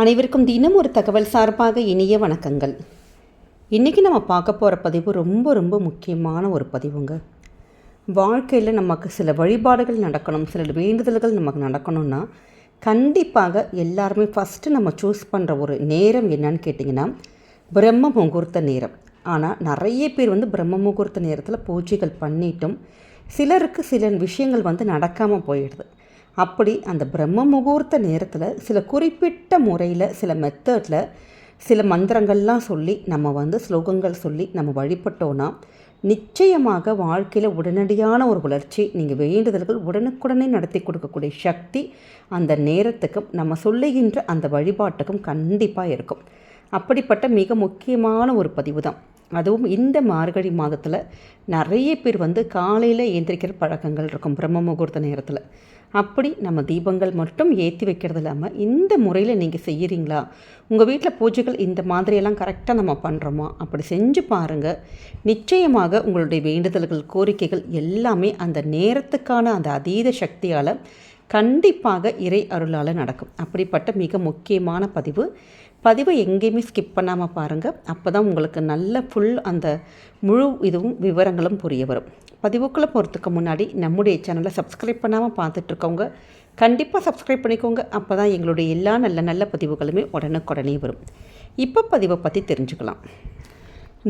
அனைவருக்கும் தினம் ஒரு தகவல் சார்பாக இனிய வணக்கங்கள். இன்றைக்கி நம்ம பார்க்க போகிற பதிவு ரொம்ப ரொம்ப முக்கியமான ஒரு பதிவுங்க. வாழ்க்கையில் நமக்கு சில வழிபாடுகள் நடக்கணும் சில வேண்டுதல்கள் நமக்கு நடக்கணும்னா கண்டிப்பாக எல்லாருமே ஃபஸ்ட்டு நம்ம சூஸ் பண்ணுற ஒரு நேரம் என்னன்னு கேட்டிங்கன்னா பிரம்ம முகூர்த்த நேரம். ஆனால் நிறைய பேர் வந்து பிரம்ம முகூர்த்த நேரத்தில் பூஜைகள் பண்ணிட்டும் சிலருக்கு சில விஷயங்கள் வந்து நடக்காமல் போயிடுது. அப்படி அந்த பிரம்ம முகூர்த்த நேரத்தில் சில குறிப்பிட்ட முறையில் சில மெத்தடில் சில மந்திரங்கள்லாம் சொல்லி நம்ம வந்து ஸ்லோகங்கள் சொல்லி நம்ம வழிபட்டோன்னா நிச்சயமாக வாழ்க்கையில் உடனடியான ஒரு வளர்ச்சி நீங்கள் வேண்டுதல்கள் உடனுக்குடனே நடத்தி கொடுக்கக்கூடிய சக்தி அந்த நேரத்துக்கும் நம்ம சொல்லுகின்ற அந்த வழிபாட்டுக்கும் கண்டிப்பாக இருக்கும். அப்படிப்பட்ட மிக முக்கியமான ஒரு பதிவு தான். அதுவும் இந்த மார்கழி மாதத்தில் நிறைய பேர் வந்து காலையில் எந்திரிக்கிற பழக்கங்கள் இருக்கும் பிரம்ம முகூர்த்த நேரத்தில். அப்படி நம்ம தீபங்கள் மட்டும் ஏற்றி வைக்கிறது இல்லாமல் இந்த முறையில் நீங்கள் செய்கிறீங்களா உங்கள் வீட்டில் பூஜைகள் இந்த மாதிரியெல்லாம் கரெக்டாக நம்ம பண்ணுறோமா அப்படி செஞ்சு பாருங்கள் நிச்சயமாக உங்களுடைய வேண்டுதல்கள் கோரிக்கைகள் எல்லாமே அந்த நேரத்துக்கான அந்த அதீத சக்தியால் கண்டிப்பாக இறை அருளால் நடக்கும். அப்படிப்பட்ட மிக முக்கியமான பதிவு பதிவை எங்கேயுமே ஸ்கிப் பண்ணாமல் பாருங்கள் அப்போ தான் உங்களுக்கு நல்ல ஃபுல் அந்த முழு இதுவும் விவரங்களும் புரிய வரும். பதிவுக்குள்ளே போகிறதுக்கு முன்னாடி நம்முடைய சேனலை சப்ஸ்கிரைப் பண்ணாமல் பார்த்துட்ருக்கவங்க கண்டிப்பாக சப்ஸ்கிரைப் பண்ணிக்கோங்க. அப்போ தான் எங்களுடைய எல்லா நல்ல நல்ல பதிவுகளுமே உடனுக்குடனே வரும். இப்போ பதிவை பற்றி தெரிஞ்சுக்கலாம்.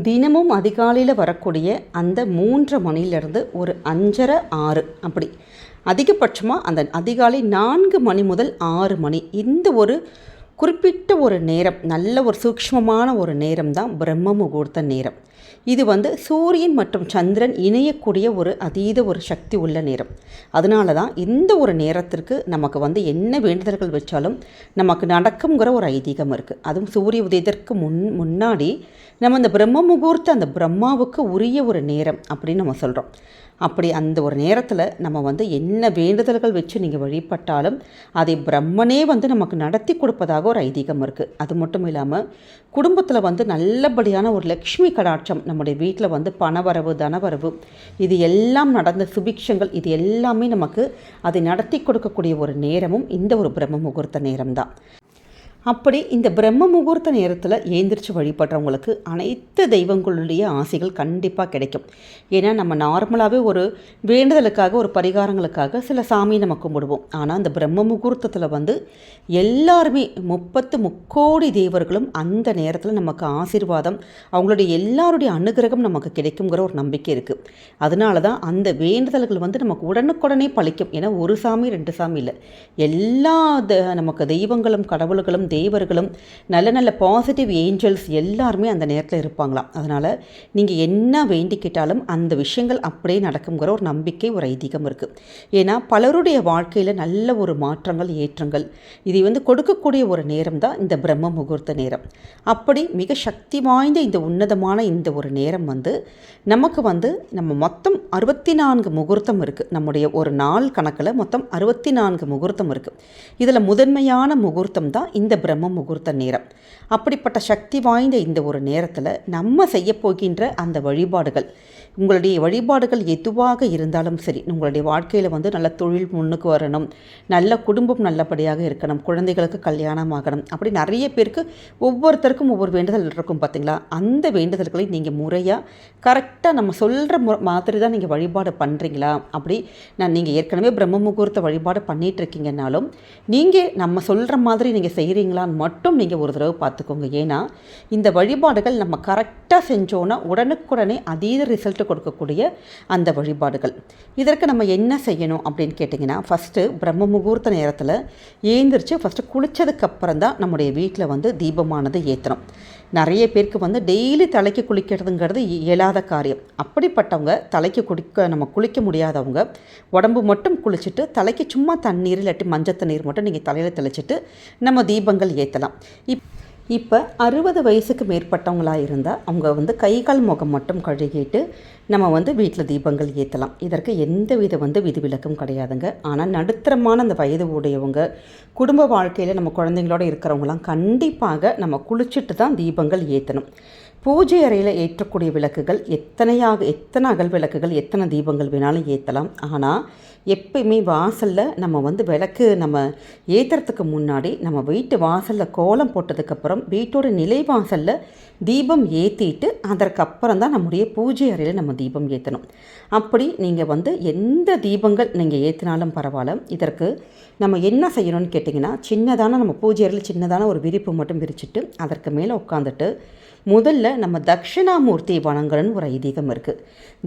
தினமும் அதிகாலையில் வரக்கூடிய அந்த மூன்று மணிலேருந்து ஒரு அஞ்சரை ஆறு அப்படி. அதிகபட்சமாக அந்த அதிகாலை நான்கு மணி முதல் ஆறு மணி. இந்த ஒரு குறிப்பிட்ட ஒரு நேரம் நல்ல ஒரு சூக்ஷ்மமான ஒரு நேரம் தான் பிரம்ம முகூர்த்த நேரம். இது வந்து சூரியன் மற்றும் சந்திரன் இணையக்கூடிய ஒரு அதீத ஒரு சக்தி உள்ள நேரம். அதனால தான் இந்த ஒரு நேரத்திற்கு நமக்கு வந்து என்ன வேண்டுதல்கள் வச்சாலும் நமக்கு நடக்குங்கிற ஒரு ஐதீகம் இருக்குது அதுவும் சூரிய உதயத்திற்கு முன் முன்னாடி நம்ம அந்த பிரம்ம முகூர்த்த அந்த பிரம்மாவுக்கு உரிய ஒரு நேரம் அப்படின்னு நம்ம சொல்கிறோம் அப்படி அந்த ஒரு நேரத்தில் நம்ம வந்து என்ன வேண்டுதல்கள் வச்சு நீங்கள் வழிபட்டாலும் அதை பிரம்மனே வந்து நமக்கு நடத்தி கொடுப்பதாக ஒரு ஐதீகம் இருக்குது அது மட்டும் இல்லாமல் குடும்பத்தில் வந்து நல்லபடியான ஒரு லக்ஷ்மி கடாட்சம் நம்முடைய வீட்டில் வந்து பணவரவு தனவரவு இது எல்லாம் நடந்த சுபிக்ஷங்கள் இது எல்லாமே நமக்கு அதை நடத்தி கொடுக்கக்கூடிய ஒரு நேரமும் இந்த ஒரு பிரம்ம முகூர்த்த நேரம்தான். அப்படி இந்த பிரம்ம முகூர்த்த நேரத்தில் ஏந்திரிச்சு வழிபடுறவங்களுக்கு அனைத்து தெய்வங்களுடைய ஆசைகள் கண்டிப்பாக கிடைக்கும். ஏன்னா நம்ம நார்மலாகவே ஒரு வேண்டுதலுக்காக ஒரு பரிகாரங்களுக்காக சில சாமியை நம்ம கும்பிடுவோம். ஆனால் அந்த பிரம்ம முகூர்த்தத்தில் வந்து எல்லாருமே முப்பத்து முக்கோடி தேவர்களும் அந்த நேரத்தில் நமக்கு ஆசீர்வாதம் அவங்களுடைய எல்லாருடைய அனுகிரகம் நமக்கு கிடைக்குங்கிற ஒரு நம்பிக்கை இருக்குது அதனால தான் அந்த வேண்டுதல்கள் வந்து நமக்கு உடனுக்குடனே பழிக்கும். ஏன்னா ஒரு சாமி ரெண்டு சாமி இல்லை. எல்லா த நமக்கு தெய்வங்களும் கடவுள்களும் தேவர்களும் நல்ல நல்ல பாசிட்டிவ் ஏஞ்சல்ஸ் எல்லாருமே அந்த நேரத்தில் இருப்பாங்களாம். அதனால் நீங்கள் என்ன வேண்டிக்கிட்டாலும் அந்த விஷயங்கள் அப்படியே நடக்குங்கிற ஒரு நம்பிக்கை ஒரு ஐதீகம் இருக்குது ஏன்னா பலருடைய வாழ்க்கையில் நல்ல ஒரு மாற்றங்கள் ஏற்றங்கள் இதை வந்து கொடுக்கக்கூடிய ஒரு நேரம் தான் இந்த பிரம்ம முகூர்த்த நேரம். அப்படி மிக சக்தி வாய்ந்த இந்த உன்னதமான இந்த ஒரு நேரம் வந்து நமக்கு வந்து நம்ம மொத்தம் அறுபத்தி நான்கு முகூர்த்தம் இருக்குது நம்முடைய ஒரு நாள் கணக்கில் மொத்தம் அறுபத்தி நான்கு முகூர்த்தம் இருக்குது இதில் முதன்மையான முகூர்த்தம் தான் இந்த பிரம்ம முகூர்த்த நேரம். அப்படிப்பட்ட சக்தி வாய்ந்த இந்த ஒரு நேரத்தில் நம்ம செய்யப்போகின்ற அந்த வழிபாடுகள். உங்களுடைய வழிபாடுகள் எதுவாக இருந்தாலும் சரி உங்களுடைய வாழ்க்கையில் வந்து நல்ல தொழில் முன்னுக்கு வரணும் நல்ல குடும்பம் நல்லபடியாக இருக்கணும் குழந்தைகளுக்கு கல்யாணம் ஆகணும் அப்படி நிறைய பேருக்கு ஒவ்வொருத்தருக்கும் ஒவ்வொரு வேண்டுதல் இருக்கும் பார்த்தீங்களா அந்த வேண்டுதல்களை நீங்கள் முறையாக கரெக்டாக நம்ம சொல்கிற மு மாதிரி தான் நீங்கள் வழிபாடு பண்ணுறீங்களா அப்படி நான் நீங்கள் ஏற்கனவே பிரம்ம முகூர்த்த வழிபாடு பண்ணிகிட்ருக்கீங்கன்னாலும் நீங்கள் நம்ம சொல்கிற மாதிரி நீங்கள் செய்கிறீங்களான்னு மட்டும் நீங்கள் ஒரு தடவை பார்த்துக்கோங்க. ஏன்னா இந்த வழிபாடுகள் நம்ம கரெக்டாக செஞ்சோன்னா உடனுக்குடனே அதீத ரிசல்ட் கொடுக்கக்கூடிய அந்த வழிபாடுகள். இதற்கு நம்ம என்ன செய்யணும் அப்படின்னு கேட்டிங்கன்னா ஃபஸ்ட்டு பிரம்ம முகூர்த்த நேரத்தில் ஏந்திரிச்சு ஃபஸ்ட்டு குளித்ததுக்கப்புறம் தான் நம்முடைய வீட்டில் வந்து தீபமானது ஏற்றணும் நிறைய பேருக்கு வந்து டெய்லி தலைக்கு குளிக்கிறதுங்கிறது இயலாத காரியம். அப்படிப்பட்டவங்க தலைக்கு குளிக்க நம்ம குளிக்க முடியாதவங்க உடம்பு மட்டும் குளிச்சுட்டு தலைக்கு சும்மா தண்ணீர் இல்லாட்டி மஞ்சள் தண்ணீர் மட்டும் நீங்கள் தலையில் தெளிச்சிட்டு நம்ம தீபங்கள் ஏற்றலாம் இப் இப்போ அறுபது வயசுக்கு மேற்பட்டவங்களாக இருந்தால் அவங்க வந்து கை கால் முகம் மட்டும் கழுகிட்டு நம்ம வந்து வீட்டில் தீபங்கள் ஏற்றலாம் இதற்கு எந்த வித வந்து விதிவிலக்கும் கிடையாதுங்க. ஆனால் நடுத்தரமான அந்த வயது உடையவங்க குடும்ப வாழ்க்கையில் நம்ம குழந்தைங்களோட இருக்கிறவங்களாம் கண்டிப்பாக நம்ம குளிச்சுட்டு தான் தீபங்கள் ஏற்றணும் பூஜை அறையில் ஏற்றக்கூடிய விளக்குகள் எத்தனையாக எத்தனை அகல் விளக்குகள் எத்தனை தீபங்கள் வேணாலும் ஏற்றலாம் ஆனால் எப்பயுமே வாசலில் நம்ம வந்து விளக்கு நம்ம ஏற்றுறதுக்கு முன்னாடி நம்ம வீட்டு வாசலில் கோலம் போட்டதுக்கப்புறம் வீட்டோட நிலை வாசலில் தீபம் ஏற்றிட்டு அதற்கப்புறம் தான் நம்முடைய பூஜை அறையில் நம்ம தீபம் ஏற்றணும் அப்படி நீங்கள் வந்து எந்த தீபங்கள் நீங்கள் ஏற்றினாலும் பரவாயில்ல. இதற்கு நம்ம என்ன செய்யணும்னு கேட்டிங்கன்னா சின்னதான நம்ம பூஜை அறையில் சின்னதான ஒரு விரிப்பு மட்டும் விரிச்சிட்டு அதற்கு மேலே உட்காந்துட்டு முதல்ல நம்ம தட்சிணாமூர்த்தியை வணங்கணும்னு ஒரு ஐதீகம் இருக்குது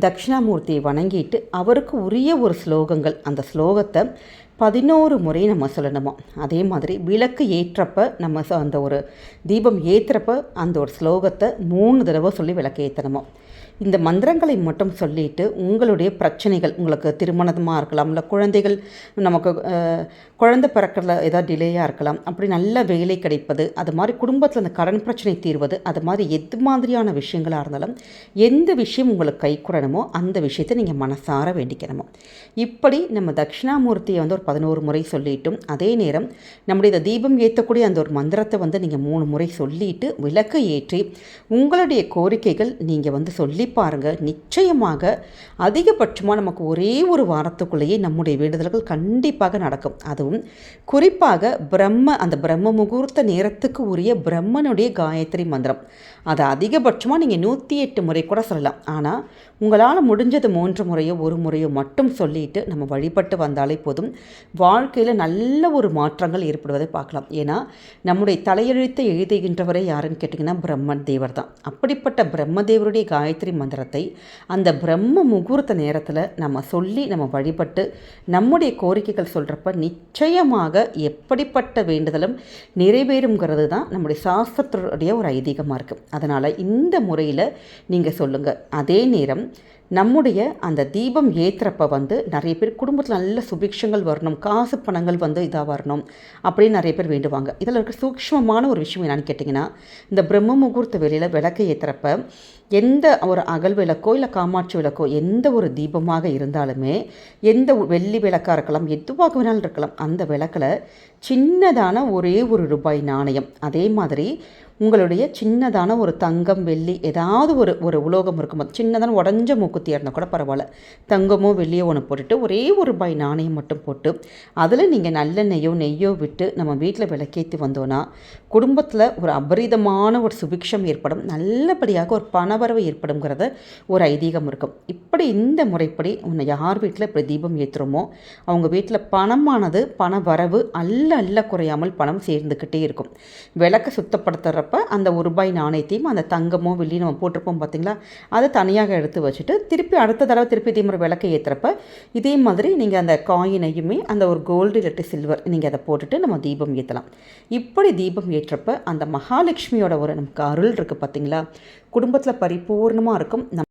தட்சிணாமூர்த்தியை வணங்கிட்டு அவருக்கு உரிய ஒரு ஸ்லோகங்கள் அந்த ஸ்லோகத்தை பதினோரு முறை நம்ம சொல்லணுமா? அதே மாதிரி விளக்கு ஏற்றப்ப நம்ம அந்த ஒரு தீபம் ஏற்றுறப்ப அந்த ஒரு ஸ்லோகத்தை மூணு தடவை சொல்லி விளக்கு ஏற்றணுமா இந்த மந்திரங்களை மட்டும் சொல்லிட்டு உங்களுடைய பிரச்சனைகள் உங்களுக்கு திருமணமாக இருக்கலாம் இல்லை குழந்தைகள் நமக்கு குழந்தை பிறக்கிறதுல ஏதாவது டிலேயாக இருக்கலாம் அப்படி நல்ல வேலை கிடைப்பது அது மாதிரி குடும்பத்தில் அந்த கடன் பிரச்சனை தீர்வது அது மாதிரி எது மாதிரியான விஷயங்களாக இருந்தாலும் எந்த விஷயம் உங்களுக்கு கைக்குறணுமோ அந்த விஷயத்தை நீங்கள் மனசார வேண்டிக்கணுமோ. இப்படி நம்ம தட்சிணாமூர்த்தியை வந்து ஒரு பதினோரு முறை சொல்லிட்டும் அதே நேரம் நம்முடைய இந்த தீபம் ஏற்றக்கூடிய அந்த ஒரு மந்திரத்தை வந்து நீங்கள் மூணு முறை சொல்லிட்டு விளக்கு ஏற்றி உங்களுடைய கோரிக்கைகள் நீங்கள் வந்து சொல்லி பாருங்கள் நிச்சயமாக அதிகபட்சமாக நமக்கு ஒரே ஒரு வாரத்துக்குள்ளேயே நம்முடைய வேண்டுதல்கள் கண்டிப்பாக நடக்கும். அதுவும் குறிப்பாக பிரம்ம அந்த பிரம்ம முகூர்த்த நேரத்துக்கு உரிய பிரம்மனுடைய காயத்ரி மந்திரம். அதை அதிகபட்சமாக நீங்கள் நூற்றி எட்டு முறை கூட சொல்லலாம். ஆனால் உங்களால் முடிஞ்சது மூன்று முறையோ ஒரு முறையோ மட்டும் சொல்லிட்டு நம்ம வழிபட்டு வந்தாலே போதும் வாழ்க்கையில் நல்ல ஒரு மாற்றங்கள் ஏற்படுவதை பார்க்கலாம். ஏன்னா நம்முடைய தலையெழுத்தை எழுதுகின்றவரை யாருன்னு கேட்டிங்கன்னா பிரம்மன் தேவர் தான். அப்படிப்பட்ட பிரம்மதேவருடைய காயத்ரி மந்திரத்தை அந்த பிரம்ம முகூர்த்த நேரத்தில் நம்ம சொல்லி நம்ம வழிபட்டு நம்முடைய கோரிக்கைகள் சொல்கிறப்ப நிச்சயமாக எப்படிப்பட்ட வேண்டுதலும் நிறைவேறுங்கிறது தான் நம்முடைய சாஸ்திரத்துடைய ஒரு ஐதீகமாக இருக்குது அதனால் இந்த முறையில் நீங்கள் சொல்லுங்கள் அதே நேரம் நம்முடைய அந்த தீபம் ஏற்றுறப்ப வந்து நிறைய பேர் குடும்பத்தில் நல்ல சுபிக்ஷங்கள் வரணும் காசு பணங்கள் வந்து இதாக வரணும் அப்படின்னு நிறைய பேர் வேண்டுவாங்க. இதில் இருக்க சூக்ஷ்மமான ஒரு விஷயம் என்னென்னு கேட்டிங்கன்னா இந்த பிரம்ம முகூர்த்த வேலையில் விளக்கு ஏற்றுறப்ப எந்த ஒரு அகல் விளக்கோ இல்லை காமாட்சி விளக்கோ எந்த ஒரு தீபமாக இருந்தாலுமே எந்த வெள்ளி விளக்காக இருக்கலாம் எதுவாக வேணாலும் இருக்கலாம் அந்த விளக்கில் சின்னதான ஒரே ஒரு ரூபாய் நாணயம். அதே மாதிரி உங்களுடைய சின்னதான ஒரு தங்கம் வெள்ளி ஏதாவது ஒரு ஒரு உலோகம் இருக்கும் சின்னதான உடஞ்ச மூக்குத்தியாக இருந்தால் கூட பரவாயில்ல. தங்கமோ வெள்ளியோ ஒன்று போட்டுட்டு ஒரே ஒரு ரூபாய் நாணயம் மட்டும் போட்டு அதில் நீங்கள் நல்லெண்ணெய்யோ நெய்யோ விட்டு நம்ம வீட்டில் விளக்கேற்றி வந்தோன்னா குடும்பத்தில் ஒரு அபரிதமான ஒரு சுபிக்ஷம் ஏற்படும். நல்லபடியாக ஒரு பணவரவு ஏற்படுங்கிறத ஒரு ஐதீகம் இருக்கும். இப்படி இந்த முறைப்படி உன்னை யார் வீட்டில் இப்படி தீபம் ஏற்றுறோமோ அவங்க வீட்டில் பணமானது பண வரவு அல்ல அல்ல குறையாமல் பணம் சேர்ந்துக்கிட்டே இருக்கும். விளக்க சுத்தப்படுத்துகிற போடுறப்ப அந்த ஒரு ரூபாய் நாணயத்தையும் அந்த தங்கமோ வெள்ளி நம்ம போட்டிருப்போம் பார்த்தீங்களா அதை தனியாக எடுத்து வச்சுட்டு திருப்பி அடுத்த தடவை திருப்பி இதே மாதிரி விளக்கை ஏற்றுறப்ப இதே மாதிரி நீங்கள் அந்த காயினையுமே அந்த ஒரு கோல்டு இல்லாட்டி சில்வர் நீங்கள் அதை போட்டுட்டு நம்ம தீபம் ஏற்றலாம் இப்படி தீபம் ஏற்றப்ப அந்த மகாலட்சுமியோட ஒரு நமக்கு அருள் இருக்குது பார்த்தீங்களா குடும்பத்தில் பரிபூர்ணமாக இருக்கும். நம்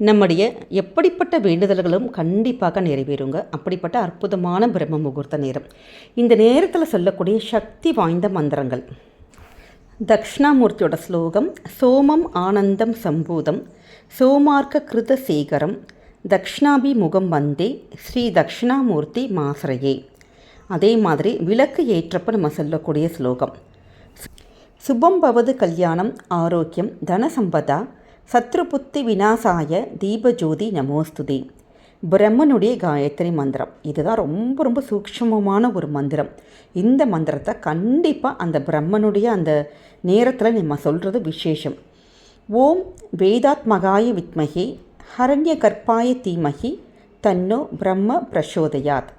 நம்முடைய எப்படிப்பட்ட வேண்டுதல்களும் கண்டிப்பாக நிறைவேறுங்க. அப்படிப்பட்ட அற்புதமான பிரம்ம முகூர்த்த நேரம். இந்த நேரத்தில் சொல்லக்கூடிய சக்தி வாய்ந்த மந்திரங்கள். தக்ஷணாமூர்த்தியோட ஸ்லோகம் சோமம் ஆனந்தம் சம்பூதம் சோமார்க்க கிருத சேகரம் தக்ஷணாபி முகம் வந்தே ஸ்ரீ தக்ஷணாமூர்த்தி மாசரையே. அதே மாதிரி விளக்கு ஏற்றப்ப நம்ம சொல்லக்கூடிய ஸ்லோகம். சுபம் பவது கல்யாணம் ஆரோக்கியம் தனசம்பதா சத்ருபுத்தி விநாசாய தீபஜோதி நமோஸ்துதி. பிரம்மனுடைய காயத்ரி மந்திரம். இதுதான் ரொம்ப ரொம்ப சூக்ஷமமான ஒரு மந்திரம். இந்த மந்திரத்தை கண்டிப்பாக அந்த பிரம்மனுடைய அந்த நேரத்தில் நம்ம சொல்கிறது விசேஷம். ஓம் வேதாத்மகாய வித்மகி ஹரண்ய கற்பாய தீமகி தன்னோ பிரம்ம பிரசோதயாத்.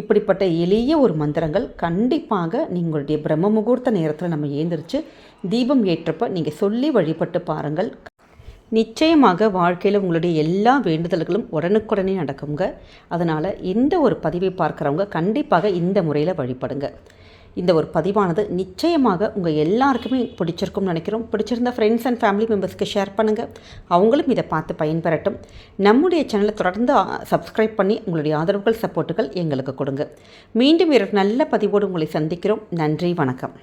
இப்படிப்பட்ட எளிய ஒரு மந்திரங்கள் கண்டிப்பாக நீங்களுடைய பிரம்ம முகூர்த்த நேரத்தில் நம்ம ஏந்திரிச்சு தீபம் ஏற்றப்ப நீங்கள் சொல்லி வழிபட்டு பாருங்கள். நிச்சயமாக வாழ்க்கையில் உங்களுடைய எல்லா வேண்டுதல்களும் உடனுக்குடனே நடக்குங்க. அதனால் இந்த ஒரு பதிவை பார்க்குறவங்க கண்டிப்பாக இந்த முறையில் வழிபடுங்க. இந்த ஒரு பதிவானது நிச்சயமாக உங்கள் எல்லாருக்குமே பிடிச்சிருக்கும்னு நினைக்கிறோம். பிடிச்சிருந்த ஃப்ரெண்ட்ஸ் அண்ட் ஃபேமிலி மெம்பர்ஸ்க்கு ஷேர் பண்ணுங்கள் அவங்களும் இதை பார்த்து பயன்பெறட்டும். நம்முடைய சேனலை தொடர்ந்து சப்ஸ்கிரைப் பண்ணி உங்களுடைய ஆதரவுகள் சப்போர்ட்டுகள் எங்களுக்கு கொடுங்க. மீண்டும் ஒரு நல்ல பதிவோடு உங்களை சந்திக்கிறோம். நன்றி வணக்கம்.